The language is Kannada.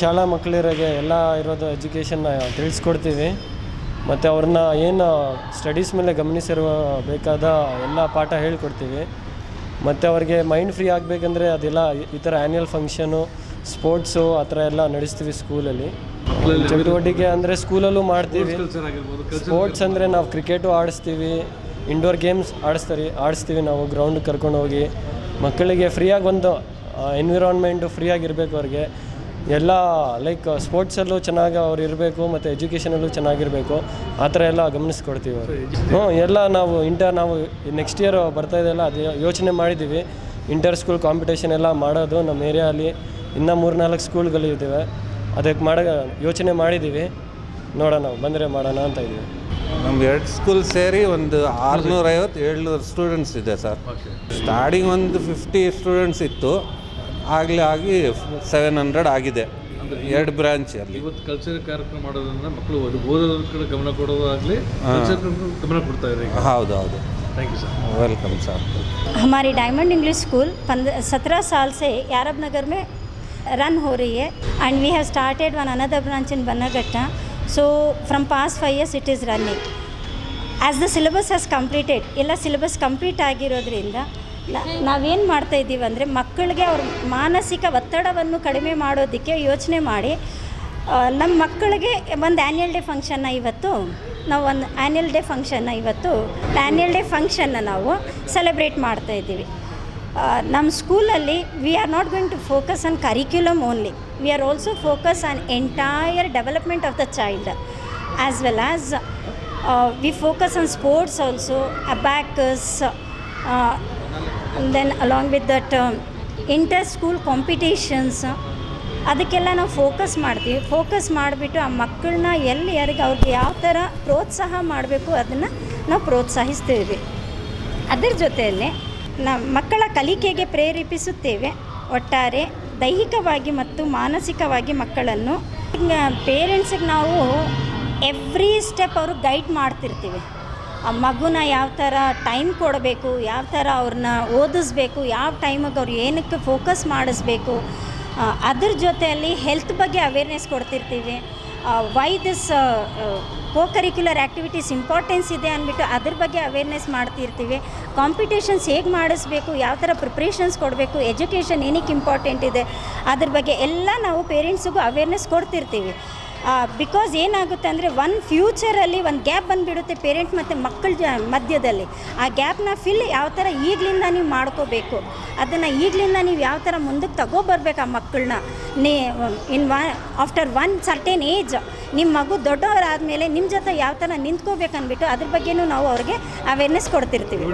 ಶಾಲಾ ಮಕ್ಕಳಿರೋಗೆ ಎಲ್ಲ ಇರೋದು ಎಜುಕೇಷನ್ನ ತಿಳಿಸ್ಕೊಡ್ತೀವಿ. ಮತ್ತು ಅವ್ರನ್ನ ಏನು ಸ್ಟಡೀಸ್ ಮೇಲೆ ಗಮನಿಸಿರುವ ಬೇಕಾದ ಎಲ್ಲ ಪಾಠ ಹೇಳ್ಕೊಡ್ತೀವಿ. ಮತ್ತು ಅವ್ರಿಗೆ ಮೈಂಡ್ ಫ್ರೀ ಆಗಬೇಕಂದ್ರೆ ಅದೆಲ್ಲ ಈ- ಥರ ಆ್ಯನ್ಯಲ್ ಫಂಕ್ಷನು ಸ್ಪೋರ್ಟ್ಸು ಆ ಥರ ಎಲ್ಲ ನಡೆಸ್ತೀವಿ ಸ್ಕೂಲಲ್ಲಿ ಚಟುವಟಿಕೆ ಅಂದರೆ ಸ್ಕೂಲಲ್ಲೂ ಮಾಡ್ತೀವಿ. ಸ್ಪೋರ್ಟ್ಸ್ ಅಂದರೆ ನಾವು ಕ್ರಿಕೆಟು ಆಡಿಸ್ತೀವಿ. ಇಂಡೋರ್ ಗೇಮ್ಸ್ ಆಡಿಸ್ತಾರೆ ಆಡಿಸ್ತೀವಿ ನಾವು ಗ್ರೌಂಡ್ ಕರ್ಕೊಂಡು ಹೋಗಿ ಮಕ್ಕಳಿಗೆ ಫ್ರೀಯಾಗಿ ಒಂದು ಎನ್ವಿರಾನ್ಮೆಂಟು ಫ್ರೀಯಾಗಿರಬೇಕು ಅವ್ರಿಗೆ. ಎಲ್ಲ ಲೈಕ್ ಸ್ಪೋರ್ಟ್ಸಲ್ಲೂ ಚೆನ್ನಾಗಿ ಅವ್ರು ಇರಬೇಕು ಮತ್ತು ಎಜುಕೇಷನಲ್ಲೂ ಚೆನ್ನಾಗಿರಬೇಕು ಆ ಥರ ಎಲ್ಲ ಗಮನಿಸ್ಕೊಡ್ತೀವಿ ಅವರು. ಹ್ಞೂ ಎಲ್ಲ ನಾವು ಇಂಟರ್ ನಾವು ನೆಕ್ಸ್ಟ್ ಇಯರ್ ಬರ್ತಾ ಇದೆಯಲ್ಲ ಅದು ಯೋಚನೆ ಮಾಡಿದ್ದೀವಿ. ಇಂಟರ್ ಸ್ಕೂಲ್ ಕಾಂಪಿಟೇಷನ್ ಎಲ್ಲ ಮಾಡೋದು ನಮ್ಮ ಏರಿಯಾಲಿ ಇನ್ನೂ ಮೂರು ನಾಲ್ಕು ಸ್ಕೂಲ್ಗಳು ಇದ್ದಾವೆ. ಅದಕ್ಕೆ ಮಾಡೋ ಯೋಚನೆ ಮಾಡಿದ್ದೀವಿ. ನೋಡೋಣ ಬಂದರೆ ಮಾಡೋಣ ಅಂತ ಇದ್ದೀವಿ. ನಮ್ಮ ಎರಡು ಸ್ಕೂಲ್ ಸೇರಿ ಒಂದು ಆರುನೂರೈವತ್ತು ಏಳ್ನೂರು ಸ್ಟೂಡೆಂಟ್ಸ್ ಇದೆ ಸರ್. ಸ್ಟಾರ್ಟಿಂಗ್ ಒಂದು ಫಿಫ್ಟಿ ಸ್ಟೂಡೆಂಟ್ಸ್ ಇತ್ತು. ಆಗಲೇ ಆಗಿ ಸೆವೆನ್ ಹಂಡ್ರೆಡ್ ಆಗಿದೆ ಎರಡು ಬ್ರಾಂಚಲ್ಲಿ ಇವತ್ತು ಕಲ್ಚರ್ ಕಾರ್ಯಕ್ರಮ ಮಾಡೋದ್ರಿಂದ ಮಕ್ಕಳು ಓದು ಓದೋದ್ರ ಕಡೆ ಗಮನ ಕೊಡೋದಾಗಲಿ ಕಲ್ಚರ್ ಗಮನ ಕೊಡ್ತಾ ಇದ್ದಾರೆ ಈಗ ಹೌದು ಹೌದು thank you sir welcome sir हमारी डायमंड इंग्लिश स्कूल पंद्रह सत्रह साल से यारब नगर में रन हो रही है and we have started one another branch in Bannerghatta so from past five years it is running as the syllabus has completed ಎಲ್ಲ ಸಿಲೆಬಸ್ ಕಂಪ್ಲೀಟ್ ಆಗಿರೋದ್ರಿಂದ ನಾವೇನು ಮಾಡ್ತಾ ಇದ್ದೀವಿ ಅಂದರೆ ಮಕ್ಕಳಿಗೆ ಅವ್ರ ಮಾನಸಿಕ ಒತ್ತಡವನ್ನು ಕಡಿಮೆ ಮಾಡೋದಕ್ಕೆ ಯೋಚನೆ ಮಾಡಿ ನಮ್ಮ ಮಕ್ಕಳಿಗೆ ಒಂದು ಆ್ಯನ್ಯಲ್ ಡೇ ಫಂಕ್ಷನ್ನ ಇವತ್ತು, ನಾವು ಒಂದು ಆ್ಯನ್ಯಲ್ ಡೇ ಫಂಕ್ಷನ್ನ ಇವತ್ತು ಆ್ಯನ್ಯಲ್ ಡೇ ಫಂಕ್ಷನ್ನ ನಾವು ಸೆಲೆಬ್ರೇಟ್ ಮಾಡ್ತಾ ಇದ್ದೀವಿ. ನಮ್ಮ ಸ್ಕೂಲಲ್ಲಿ we are not going to focus on curriculum only we are also focus on entire development of the child as well as we focus on sports also abacus then along with that inter school competitions ಅದಕ್ಕೆಲ್ಲ ನಾವು ಫೋಕಸ್ ಮಾಡ್ತೀವಿ. ಫೋಕಸ್ ಮಾಡಿಬಿಟ್ಟು ಆ ಮಕ್ಕಳನ್ನ ಎಲ್ಲಿ ಯಾರಿಗೆ ಅವ್ರಿಗೆ ಯಾವ ಥರ ಪ್ರೋತ್ಸಾಹ ಮಾಡಬೇಕು ಅದನ್ನು ನಾವು ಪ್ರೋತ್ಸಾಹಿಸ್ತೀವಿ. ಅದರ ಜೊತೆಯಲ್ಲಿ ನಮ್ಮ ಮಕ್ಕಳ ಕಲಿಕೆಗೆ ಪ್ರೇರೇಪಿಸುತ್ತೇವೆ. ಒಟ್ಟಾರೆ ದೈಹಿಕವಾಗಿ ಮತ್ತು ಮಾನಸಿಕವಾಗಿ ಮಕ್ಕಳನ್ನು. ಪೇರೆಂಟ್ಸಿಗೆ ನಾವು ಎವ್ರಿ ಸ್ಟೆಪ್ ಅವರು ಗೈಡ್ ಮಾಡ್ತಿರ್ತೀವಿ. ಆ ಮಗುನ ಯಾವ ಥರ ಟೈಮ್ ಕೊಡಬೇಕು, ಯಾವ ಥರ ಅವ್ರನ್ನ ಓದಿಸ್ಬೇಕು, ಯಾವ ಟೈಮಿಗೆ ಅವ್ರು ಏನಕ್ಕೆ ಫೋಕಸ್ ಮಾಡಿಸ್ಬೇಕು ಅದ್ರ ಜೊತೆಯಲ್ಲಿ ಹೆಲ್ತ್ ಬಗ್ಗೆ awareness ಕೊಡ್ತಿರ್ತೀವಿ. Why this co curricular activities importance ಇದೆ ಅಂದ್ಬಿಟ್ಟು ಅದ್ರ ಬಗ್ಗೆ ಅವೇರ್ನೆಸ್ ಮಾಡ್ತಿರ್ತೀವಿ. ಕಾಂಪಿಟೇಷನ್ಸ್ ಹೇಗೆ ಮಾಡಿಸ್ಬೇಕು, ಯಾವ ಥರ ಪ್ರಿಪ್ರೇಷನ್ಸ್ ಕೊಡಬೇಕು ಎಜುಕೇಷನ್ ಏನಕ್ಕೆ ಇಂಪಾರ್ಟೆಂಟ್ ಇದೆ, ಅದ್ರ ಬಗ್ಗೆ ಎಲ್ಲ ನಾವು ಪೇರೆಂಟ್ಸಿಗೂ ಅವೇರ್ನೆಸ್ ಕೊಡ್ತಿರ್ತೀವಿ. ಬಿಕಾಸ್ ಏನಾಗುತ್ತೆ ಅಂದರೆ ಒಂದು ಫ್ಯೂಚರಲ್ಲಿ ಒಂದು ಗ್ಯಾಪ್ ಬಂದುಬಿಡುತ್ತೆ ಪೇರೆಂಟ್ ಮತ್ತು ಮಕ್ಕಳ ಜ, ಮಧ್ಯದಲ್ಲಿ. ಆ ಗ್ಯಾಪ್ನ ಫಿಲ್ ಯಾವ ಥರ ಈಗಲಿಂದ ನೀವು ಮಾಡ್ಕೋಬೇಕು. ಅದನ್ನು ಈಗಲಿಂದ ನೀವು ಯಾವ ಥರ ಮುಂದಕ್ಕೆ ತಗೋಬರ್ಬೇಕು ಆ ಮಕ್ಕಳನ್ನ ನೀ ಇನ್ ವ ಆಫ್ಟರ್ ಒನ್ ಸರ್ಟೇನ್ ಏಜ್ ನಿಮ್ಮ ಮಗು ದೊಡ್ಡವರಾದಮೇಲೆ ನಿಮ್ಮ ಜೊತೆ ಯಾವ ಥರ ನಿಂತ್ಕೋಬೇಕು ಅಂದ್ಬಿಟ್ಟು ಅದ್ರ ಬಗ್ಗೆನೂ ನಾವು ಅವ್ರಿಗೆ ಅವೇರ್ನೆಸ್ ಕೊಡ್ತಿರ್ತೀವಿ.